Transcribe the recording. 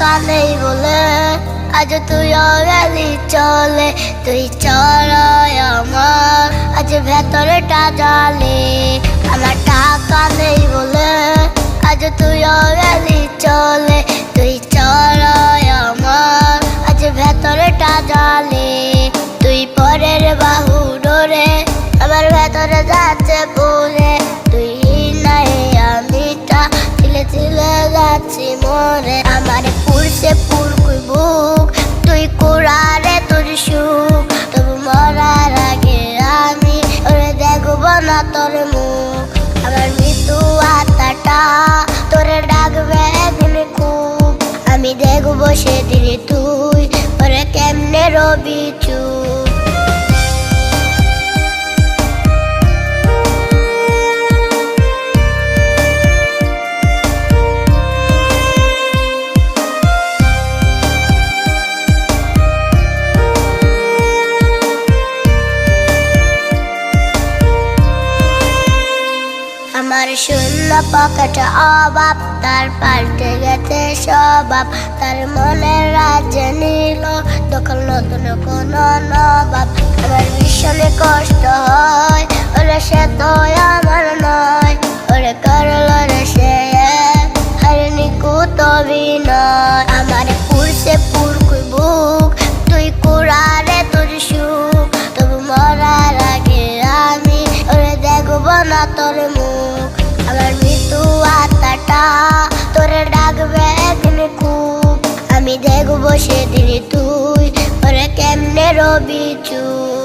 টাকা বলে, আজ তুই গেলি চলে, তুই চড়াই আমার, আজ ভেতরটা জালে আমার টাকা নেই বলে, আজ তুই গেলি চলে, তুই চড়াই আমার, আজ ভেতরটা জালে তুই পরের বাহু ডোরে, আমার ভেতরে যাচ্ছে পড়ে তুই নাই আমিটা তিলে তিলে যাচ্ছি মরে। আমার পুরছে পুরকুই বুক, তুই কোরারে তোর সুখ। তবু মরার আগে আমি ওরে দেখব না তোর মুখ। আমার মৃত্যু আত্মাটা তোরে ডাকবে একদিন খুব আমি দেখব সেদিন তুই, ওরে কেমনে রবি চুপ। শূন্য পকেটে অভাব, তার পাল্টে গেছে স্বভাব। তার মনের রাজ্যে নিল, দখল নতুন কোনো নবাব। আমার ভীষণে কষ্ট হয়, ওরা সে তো আমি দেখব সেদিন তুই। ওরে কেমনে রবি চুপ